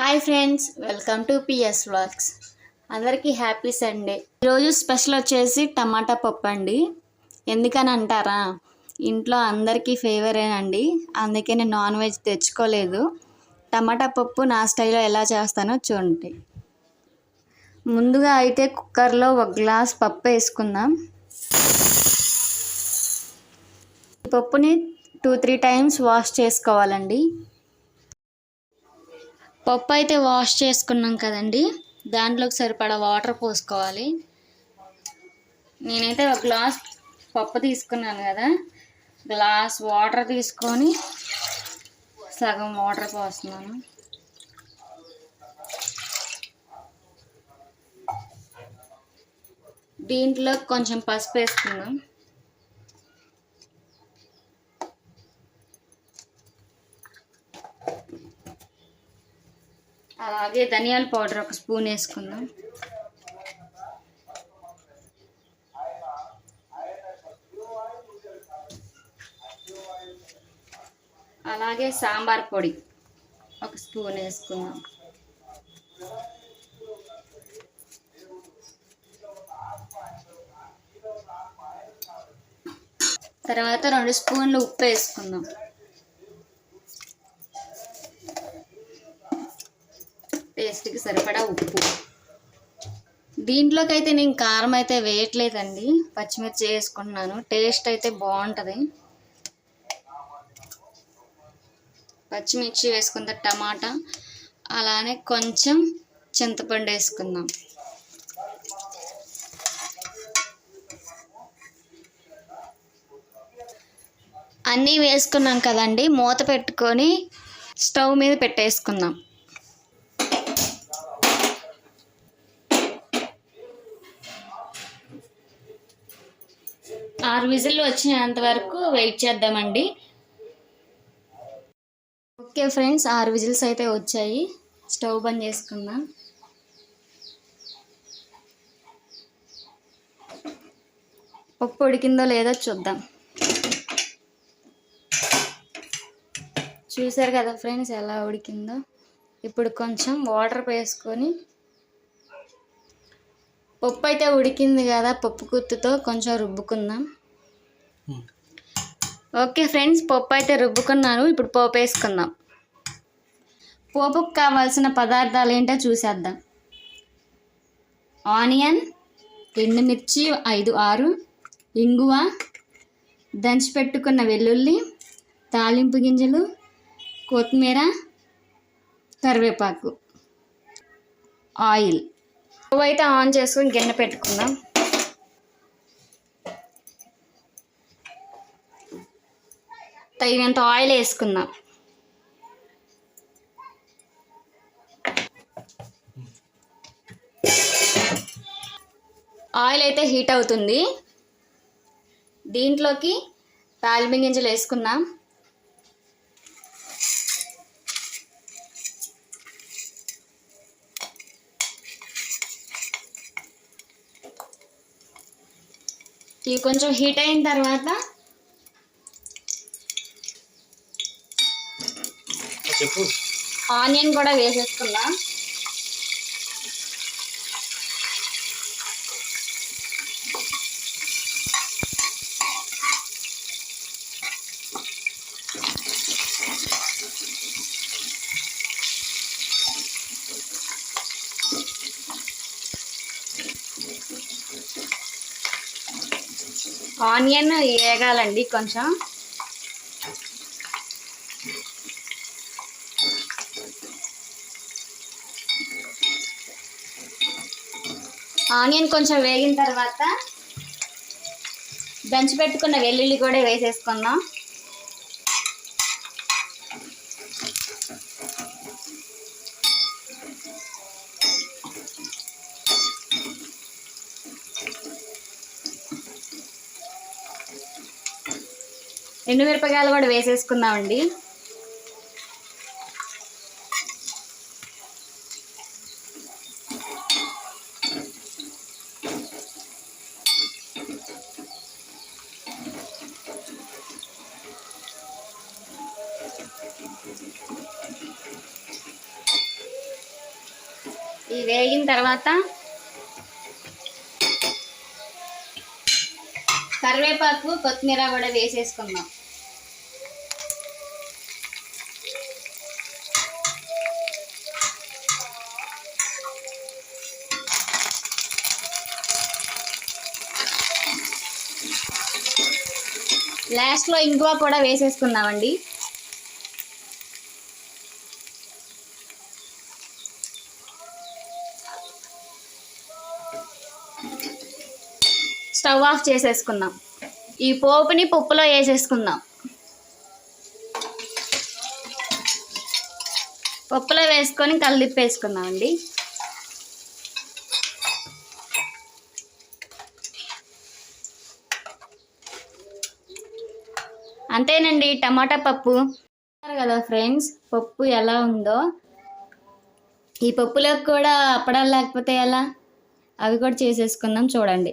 Hi friends welcome to PS vlogs అందరికీ happy Sunday. ఈరోజు special వచ్చేసి టమాటా పప్పు అండి. ఎందుకని అంటారా? ఇంట్లో అందరికీ ఫేవరేనండి అందుకే నేను నాన్ వెజ్ తెచ్చుకోలేదు. టమాటా పప్పు నా స్టైల్లో ఎలా చేస్తానో చూడండి. ముందుగా అయితే కుక్కర్లో ఒక గ్లాస్ పప్పు వేసుకుందాం. పప్పుని టూ త్రీ టైమ్స్ వాష్ చేసుకోవాలండి. పప్పు అయితే వాష్ చేసుకున్నాం కదండి. దాంట్లోకి సరిపడా వాటర్ పోసుకోవాలి. నేనైతే ఒక గ్లాస్ పప్పు తీసుకున్నాను కదా. గ్లాస్ వాటర్ తీసుకొని సగం వాటర్ పోస్తున్నాను. దీంట్లో కొంచెం పసుపు వేసుకుందాం. అలాగే ధనియాల పౌడర్ ఒక స్పూన్ వేసుకుందాం. అలాగే సాంబార్ పొడి ఒక స్పూన్ వేసుకుందాం. తర్వాత రెండు స్పూన్లు ఉప్పు వేసుకుందాం. టేస్ట్కి సరిపడా ఉప్పు. దీంట్లోకి అయితే నేను కారం అయితే వేయట్లేదండి. పచ్చిమిర్చి వేసుకుంటున్నాను. టేస్ట్ అయితే బాగుంటుంది. పచ్చిమిర్చి వేసుకుందా టమాటా. అలానే కొంచెం చింతపండు వేసుకుందాం. అన్నీ వేసుకున్నాం కదండి. మూత పెట్టుకొని స్టవ్ మీద పెట్టేసుకుందాం. ఆరు విజిల్లు వచ్చినంత వరకు వెయిట్ చేద్దామండి. ఓకే ఫ్రెండ్స్ ఆరు విజిల్స్ అయితే వచ్చాయి. స్టవ్ బంద్ చేసుకుందాం. పప్పు ఉడికిందో లేదో చూద్దాం. చూసారు కదా ఫ్రెండ్స్ ఎలా ఉడికిందో? ఇప్పుడు కొంచెం వాటర్ వేసుకొని పప్పు అయితే ఉడికింది కదా పప్పు గుత్తుతో కొంచెం రుబ్బుకుందాం. ఓకే ఫ్రెండ్స్ పప్పు అయితే రుబ్బుకున్నాను ఇప్పుడు పోపు వేసుకుందాం. పోపుకు కావాల్సిన పదార్థాలు ఏంటో చూసేద్దాం. ఆనియన్ ఎండుమిర్చి ఐదు ఆరు ఇంగువ దంచి పెట్టుకున్న వెల్లుల్లి తాలింపు గింజలు కొత్తిమీర కరివేపాకు ఆయిల్. స్టవ్ అయితే ఆన్ చేసుకొని గిన్నె పెట్టుకుందాం. తగినంత ఆయిల్ వేసుకుందాం. ఆయిల్ అయితే హీట్ అవుతుంది. దీంట్లోకి తాలింపు గింజలు వేసుకుందాం. ఇవి కొంచెం హీట్ అయిన తర్వాత ఆనియన్ కూడా వేసేసుకుందాం ఆనియన్ వేగాలండి కొంచెం. ఆనియన్ కొంచెం వేగిన తర్వాత దంచి పెట్టుకున్న వెల్లుల్లి కూడా వేసేసుకుందాం. ఎండుమిరపకాయలు కూడా వేసేసుకుందామండి. ఇవి వేగిన తర్వాత కరివేపాకు కొత్తిమీర కూడా వేసేసుకుందాం. లాస్ట్లో ఇంగువ కూడా వేసేసుకుందామండి. స్టవ్ ఆఫ్ చేసేసుకుందాం. ఈ పోపుని పప్పులో వేసేసుకుందాం. పప్పులో వేసుకొని కలిదిప్పేసుకుందాం అండి అంతేనండి టమాటా పప్పు. కదా ఫ్రెండ్స్ పప్పు ఎలా ఉందో. ఈ పప్పులోకి కూడా అప్పడాలు లేకపోతే ఎలా? అవి కూడా చేసేసుకుందాం చూడండి.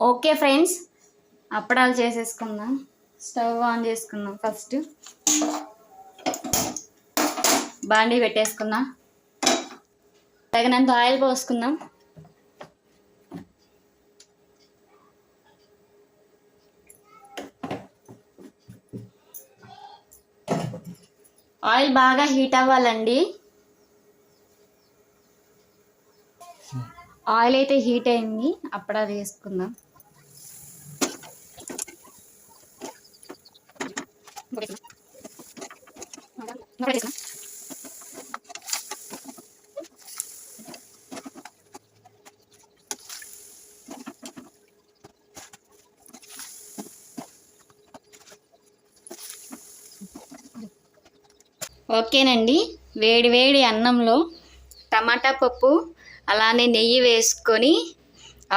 ఓకే ఫ్రెండ్స్ అప్పడాలు చేసేసుకుందాం. స్టవ్ ఆన్ చేసుకుందాం ఫస్ట్. బాండీ పెట్టేసుకుందాం. తగినంత ఆయిల్ పోసుకుందాం. ఆయిల్ బాగా హీట్ అవ్వాలండి. ఆయిల్ అయితే హీట్ అయింది. అప్పుడు అది వేసుకుందాం. ఓకేనండి. వేడి వేడి అన్నంలో టమాటా పప్పు అలానే నెయ్యి వేసుకొని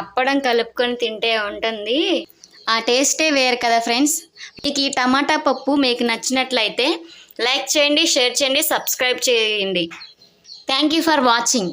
అప్పడం కలుపుకొని తింటే ఉంటుంది. ఆ టేస్టే వేరు కదా ఫ్రెండ్స్. మీకు ఈ టమాటా పప్పు మీకు నచ్చినట్లయితే లైక్ చేయండి షేర్ చేయండి సబ్స్క్రైబ్ చేయండి. Thank you for watching.